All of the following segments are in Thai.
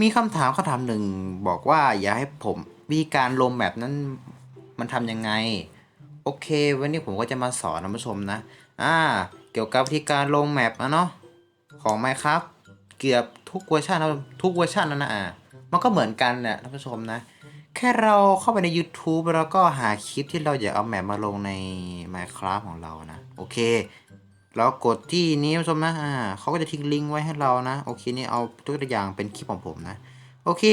มีคำถามคำถามหนึ่งบอกว่าอย่าให้ผมวิธีการลงแบบนั้นมันทำยังไง โอเค วันนี้ผมก็จะมาสอนท่านผู้ชมนะ อ่า เกี่ยวกับวิธีการลงแมปนะเนาะของ Minecraft เกือบทุกเวอร์ชันทุกเวอร์ชันนะนะอ่ามันก็เหมือนกันแหละท่านผู้ชมนะ แค่เราเข้าไปใน YouTube แล้วก็หาคลิปที่เราอยากเอาแมปมาลงใน Minecraft ของเรานะ โอเค แล้วกดที่นี้ผู้ชมนะอ่าเขาก็จะทิ้งลิงก์ไว้ให้เรานะ โอเคนี่เอาตัวอย่างเป็นคลิปของผมนะ โอเค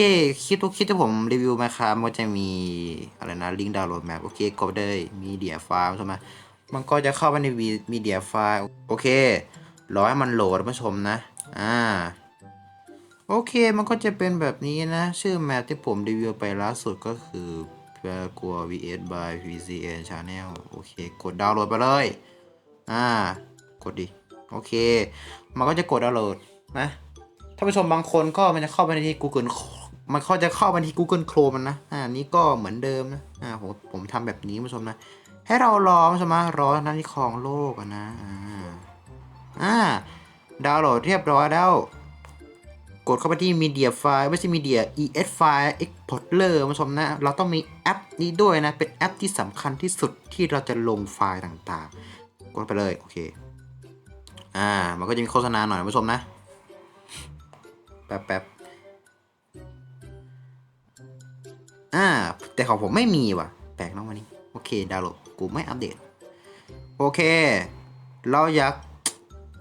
คลิปทุกคลิปที่ผมรีวิวมาครับมันจะมีอะไรนะลิงก์ดาวน์โหลดแมปโอเคกดได้มีเดียไฟล์ใช่ไหมมันก็จะเข้าไปในมีเดียไฟล์โอเครอให้มันโหลดท่านผู้ชมนะ อ่าโอเค มันก็จะเป็นแบบนี้นะ ชื่อแมปที่ผมรีวิวไปล่าสุดก็คือเพื่อกลัว vs by VCN Channel โอเค กดดาวน์โหลดไปเลย อ่า กดดิโอเค มันก็จะกดดาวน์โหลดนะท่านผู้ชมบางคนก็มันจะเข้าไปในที่ Google มันก็จะเข้าไปที่ Google Chrome มันนะอ่านี่ก็เหมือนเดิมนะอ่าผมผมทำแบบนี้ท่านผู้ชมนะ ให้เรารอใช่ไหมรอหนาที่ครองโลกนะอ่าอ่าดาวน์โหลดเรียบร้อยแล้ว กดเข้าไปที่ Media File ไม่ใช่ Media ES File Exporter ท่านผู้ชมนะ เราต้องมีแอปนี้ด้วยนะ เป็นแอปที่สำคัญที่สุดที่เราจะลงไฟล์ต่างๆ กดไปเลย โอเค อ่า มันก็จะมีโฆษณาหน่อยผู้ชมนะ แป๊บแป๊บอ่า แต่ของผมไม่มีว่ะ แปลกน้องวันนี้ โอเค ดาวน์โหลด กูไม่อัปเดต โอเค เราอยาก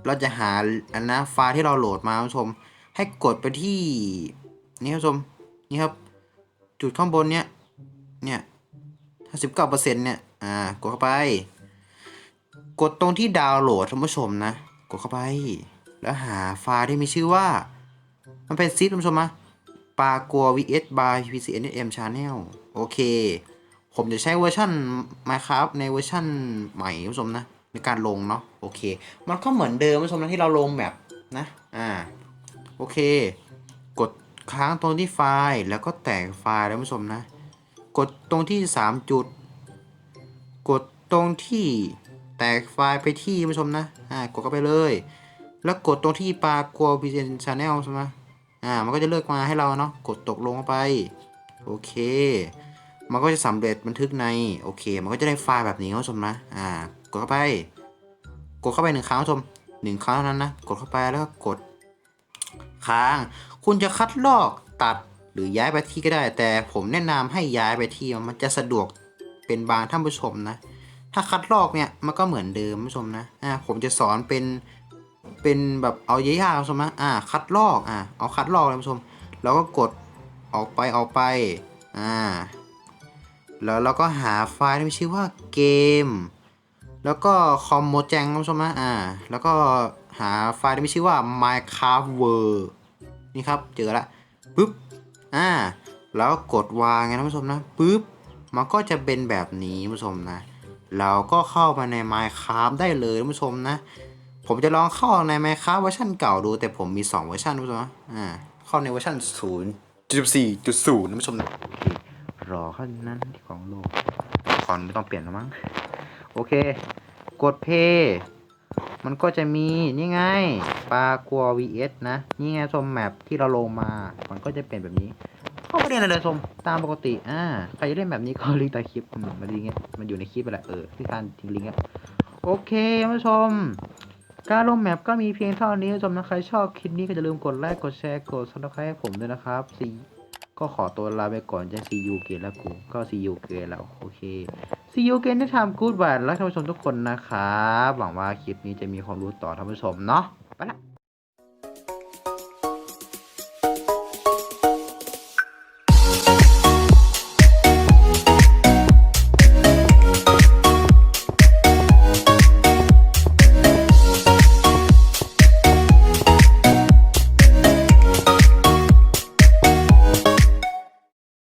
เราจะหาอันนะไฟล์ที่เราโหลดมาผู้ชม ให้กดไปที่ นี่ครับผู้ชม นี่ครับ จุดข้างบนเนี้ย เนี่ยห้าสิบเก้าเปอร์เซ็นต์เนี่ย อ่า กดเข้าไป กดตรงที่ดาวน์โหลดท่านผู้ชมนะ กดเข้าไป แล้วหาไฟล์ที่มีชื่อว่า มันเป็นซิปท่านผู้ชมนะปากัว vs by pcnm channel โอเค ผมจะใช้เวอร์ชัน Minecraft ในเวอร์ชันใหม่ท่านผู้ชมนะ ในการลงเนาะโอเค มันก็เหมือนเดิมท่านผู้ชมนะที่เราลงแบบนะอ่าโอเค กดค้างตรงที่ไฟล์แล้วก็แตกไฟล์แล้วท่านผู้ชมนะ กดตรงที่ 3 จุด กดตรงที่ แตกไฟล์ไปที่ท่านผู้ชมนะ อ่ากดเข้าไปเลย แล้วกดตรงที่ปลากัวพิเศษชาแนลใช่ไหมอ่ามันก็จะเลือกมาให้เราเนาะกดตกลงเข้าไป โอเค มันก็จะสำเร็จบันทึกในโอเค มันก็จะได้ไฟล์แบบนี้ผู้ชมนะอ่ากดเข้าไป กดเข้าไปหนึ่งครั้งท่านผู้ชมหนึ่งครั้งเท่านั้นนะกดเข้าไปแล้วก็กดค้าง คุณจะคัดลอกตัดหรือย้ายไปที่ก็ได้ แต่ผมแนะนำให้ย้ายไปที่มันจะสะดวกเป็นบางท่านผู้ชมนะ ถ้าคัดลอกเนี่ยมันก็เหมือนเดิมผู้ชมนะอ่าผมจะสอนเป็นเป็นแบบเอาเยอะๆผู้ชมนะอ่าคัดลอกอ่าเอาคัดลอกเลยผู้ชม แล้วก็กดออกไปออกไปอ่าแล้วเราก็หาไฟล์ที่มีชื่อว่าเกม แล้วก็คอมโมแจงผู้ชมนะอ่าแล้วก็หาไฟล์ที่มีชื่อว่า Minecraft World นี่ครับเจอละปุ๊บอ่าแล้วกดวางไงท่านผู้ชมนะปุ๊บมันก็จะเป็นแบบนี้ผู้ชมนะ เราก็เข้ามาใน Minecraft ได้เลยท่านผู้ชมนะ ผมจะลองเข้าใน Minecraft เวอร์ชันเก่าดู แต่ผมมี 2 เวอร์ชันท่านผู้ชมอ่าเข้าในเวอร์ชัน0.4.0ท่านผู้ชมนะรอขั้นนั้นที่ของโลกคอนไม่ต้องเปลี่ยนแล้วมั้งโอเค กดเพย์มันก็จะมีนี่ไงปลากัว vs นะ นี่ไงชมแมปที่เราลงมา มันก็จะเป็นแบบนี้ เข้าไปเรียนอะไรชมตามปกติ อ่า ใครจะเล่นแบบนี้ก็ลิงก์ใต้คลิปมันลิงก์เงี้ยมันอยู่ในคลิปไปแหละเออที่การทิ้งลิงก์อะโอเคท่านผู้ชม การลงแมปก็มีเพียงเท่านี้ท่านผู้ชมนะใครชอบคลิปนี้ก็อย่าลืมกดไลค์กดแชร์กดซับสไครต์ให้ผมด้วยนะครับสีก็ขอตัวลาไปก่อนจะซียูเกนแล้วกูก็ซียูเกนแล้วโอเคซียูเกนได้ทำกู๊ดบายและท่านผู้ชมทุกคนนะครับหวังว่าคลิปนี้จะมีความรู้ต่อท่านผู้ชมเนาะไปละ